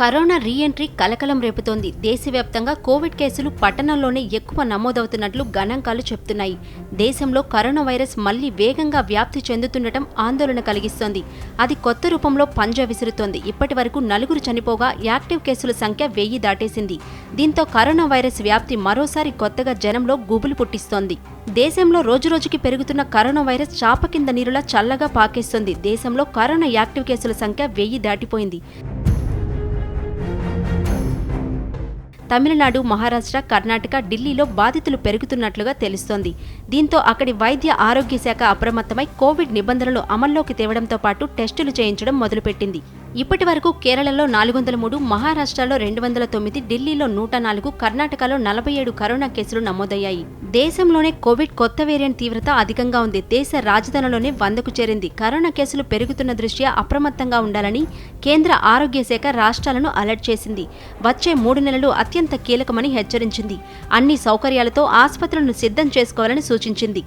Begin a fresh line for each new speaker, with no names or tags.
Corona reentry కలకలం రేపుతోంది. దేశవ్యాప్తంగా కోవిడ్ కేసులు పట్టణంలోనే ఎక్కువ నమోదవుతున్నట్లు గణాంకాలు చెప్తున్నాయి. దేశంలో కరోనా వైరస్ మళ్ళీ వేగంగా వ్యాప్తి చెందుతుండటం ఆందోళన కలిగిస్తోంది. అది కొత్త రూపంలో పంజా విసురుతోంది. ఇప్పటి వరకు నలుగురు చనిపోగా యాక్టివ్ కేసుల సంఖ్య వెయ్యి దాటేసింది. దీంతో కరోనా వైరస్ వ్యాప్తి మరోసారి కొత్తగా జనంలో గుబులు పుట్టిస్తోంది. దేశంలో రోజురోజుకి పెరుగుతున్న కరోనా వైరస్ చాప కింద నీరులా చల్లగా పాకేస్తుంది. దేశంలో కరోనా యాక్టివ్ కేసుల సంఖ్య వెయ్యి దాటిపోయింది. తమిళనాడు మహారాష్ట్ర కర్ణాటక ఢిల్లీలో బాధితులు పెరుగుతున్నట్లుగా తెలుస్తోంది. దీంతో అక్కడి వైద్య ఆరోగ్య శాఖ అప్రమత్తమై కోవిడ్ నిబంధనలు అమల్లోకి తేవడంతో పాటు టెస్టులు చేయించడం మొదలుపెట్టింది. ఇప్పటి వరకు కేరళలో నాలుగు వందల మూడు మహారాష్ట్రలో రెండు వందల తొమ్మిది ఢిల్లీలో నూట నాలుగు కర్ణాటకలో నలభై ఏడు కరోనా కేసులు నమోదయ్యాయి. దేశంలోనే కోవిడ్ కొత్త వేరియంట్ తీవ్రత అధికంగా ఉంది. దేశ రాజధానిలోనే వందకు చేరింది. కరోనా కేసులు పెరుగుతున్న దృష్ట్యా అప్రమత్తంగా ఉండాలని కేంద్ర ఆరోగ్య శాఖ రాష్ట్రాలను అలర్ట్ చేసింది. వచ్చే మూడు నెలలు అత్యంత కీలకమని హెచ్చరించింది. అన్ని సౌకర్యాలతో ఆసుపత్రులను సిద్ధం చేసుకోవాలని సూచించింది.